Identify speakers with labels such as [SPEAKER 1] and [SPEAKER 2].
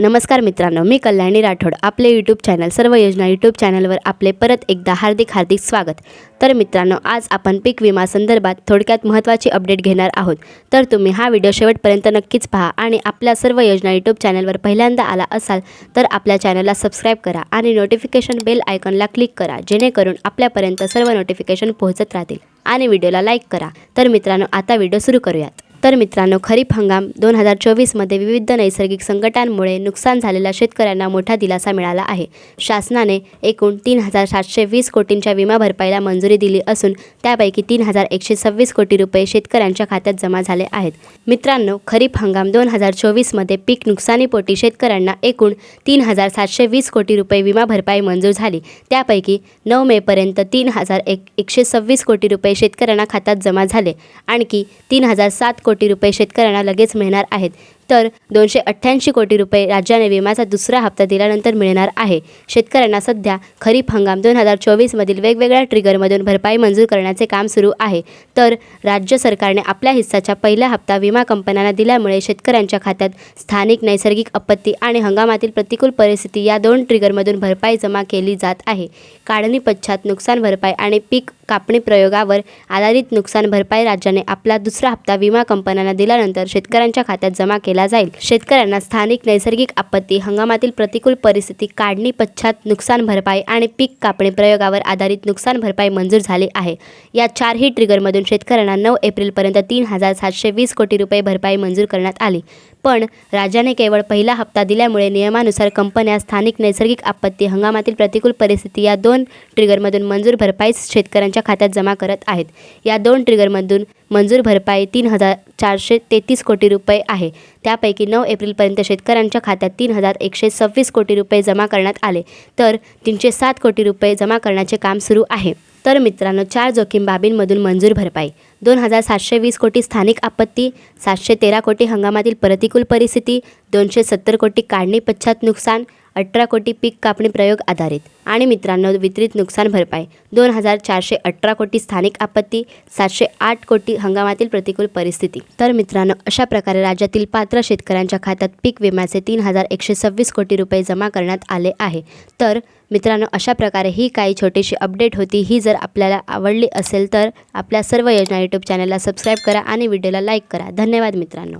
[SPEAKER 1] नमस्कार मित्रांनो मी कल्याणी राठोड आपले यूट्यूब चॅनल सर्व योजना यूट्यूब चॅनलवर आपले परत एकदा हार्दिक हार्दिक स्वागत. तर मित्रांनो आज आपण पीक विमा संदर्भात थोडक्यात महत्त्वाची अपडेट घेणार आहोत. तर तुम्ही हा व्हिडिओ शेवटपर्यंत नक्कीच पहा आणि आपल्या सर्व योजना यूट्यूब चॅनलवर पहिल्यांदा आला असाल तर आपल्या चॅनलला सबस्क्राईब करा आणि नोटिफिकेशन बेल आयकॉनला क्लिक करा जेणेकरून आपल्यापर्यंत सर्व नोटिफिकेशन पोहोचत राहतील. आणि व्हिडिओला लाईक करा. तर मित्रांनो आता व्हिडिओ सुरू करूयात. तर मित्रांनो खरीप हंगाम दोन हजार चोवीसमध्ये विविध नैसर्गिक संकटांमुळे नुकसान झालेल्या शेतकऱ्यांना मोठा दिलासा मिळाला आहे. शासनाने एकूण तीन हजार सातशे वीस कोटींच्या विमा भरपाईला मंजुरी दिली असून त्यापैकी तीन हजार एकशे सव्वीस कोटी रुपये शेतकऱ्यांच्या खात्यात जमा झाले आहेत. मित्रांनो खरीप हंगाम दोन हजार चोवीसमध्ये पीक नुकसानीपोटी शेतकऱ्यांना एकूण तीन हजार सातशे वीस कोटी रुपये विमा भरपाई मंजूर झाली. त्यापैकी नऊ मेपर्यंत तीन हजार एक एकशे सव्वीस कोटी रुपये शेतकऱ्यांना खात्यात जमा झाले. आणखी तीन हजार सात कोटी रुपये शेतकऱ्यांना लगेच मिळणार आहेत. तर दोनशे अठ्ठ्याऐंशी कोटी रुपये राज्याने विम्याचा दुसरा हप्ता दिल्यानंतर मिळणार आहे. शेतकऱ्यांना सध्या खरीप हंगाम दोन हजार चोवीसमधील वेगवेगळ्या ट्रिगरमधून भरपाई मंजूर करण्याचे काम सुरू आहे. तर राज्य सरकारने आपल्या हिस्साचा पहिला हप्ता विमा कंपन्यांना दिल्यामुळे शेतकऱ्यांच्या खात्यात स्थानिक नैसर्गिक आपत्ती आणि हंगामातील प्रतिकूल परिस्थिती या दोन ट्रिगरमधून भरपाई जमा केली जात आहे. काढणी पश्चात नुकसान भरपाई आणि पीक कापणी प्रयोगावर आधारित नुकसान भरपाई राज्याने आपला दुसरा हप्ता विमा कंपन्यांना दिल्यानंतर शेतकऱ्यांच्या खात्यात जमा केला जाईल. शेतकऱ्यांना स्थानिक नैसर्गिक आपत्ती हंगामातील प्रतिकूल परिस्थिती काढणी पश्चात नुकसान भरपाई आणि पीक कापणी प्रयोगावर आधारित नुकसान भरपाई मंजूर झाली आहे. या चारही ट्रिगरमधून शेतकऱ्यांना नऊ एप्रिलपर्यंत तीन हजार सातशे वीस कोटी रुपये भरपाई मंजूर करण्यात आली. पण राज्याने केवळ पहिला हप्ता दिल्यामुळे नियमानुसार कंपन्या स्थानिक नैसर्गिक आपत्ती हंगामातील प्रतिकूल परिस्थिती या दोन ट्रिगरमधून मंजूर भरपाई शेतकऱ्यांच्या खात्यात जमा करत आहेत. या दोन ट्रिगरमधून मंजूर भरपाई तीन हजार चारशे तेहतीस कोटी रुपये आहे. त्यापैकी नऊ एप्रिलपर्यंत शेतकऱ्यांच्या खात्यात तीन हजार एकशे सव्वीस कोटी रुपये जमा करण्यात आले. तर तीनशे सात कोटी रुपये जमा करण्याचे काम सुरू आहे. तर मित्रांनो चार जोखीम बाबींमधून मंजूर भरपाई. दोन हजार सातशे वीस कोटी स्थानिक आपत्ती सातशे तेरा कोटी हंगामातील प्रतिकूल परिस्थिती दोनशे सत्तर कोटी काढणी पश्चात नुकसान अठरा कोटी पीक कापणी प्रयोग आधारित. आणि मित्रांनो वितरित नुकसान भरपाई. दोन हजार चारशे अठरा कोटी स्थानिक आपत्ती सातशे आठ कोटी हंगामातील प्रतिकूल परिस्थिती. तर मित्रांनो अशा प्रकारे राज्यातील पात्र शेतकऱ्यांच्या खात्यात पीक विम्याचे तीन हजार एकशे सव्वीस कोटी रुपये जमा करण्यात आले आहे. तर मित्रांनो अशा प्रकारे ही काही छोटीशी अपडेट होती. ही जर आपल्याला आवडली असेल तर आपल्या सर्व योजना यूट्यूब चॅनलला सबस्क्राईब करा आणि व्हिडिओला लाईक करा. धन्यवाद मित्रांनो.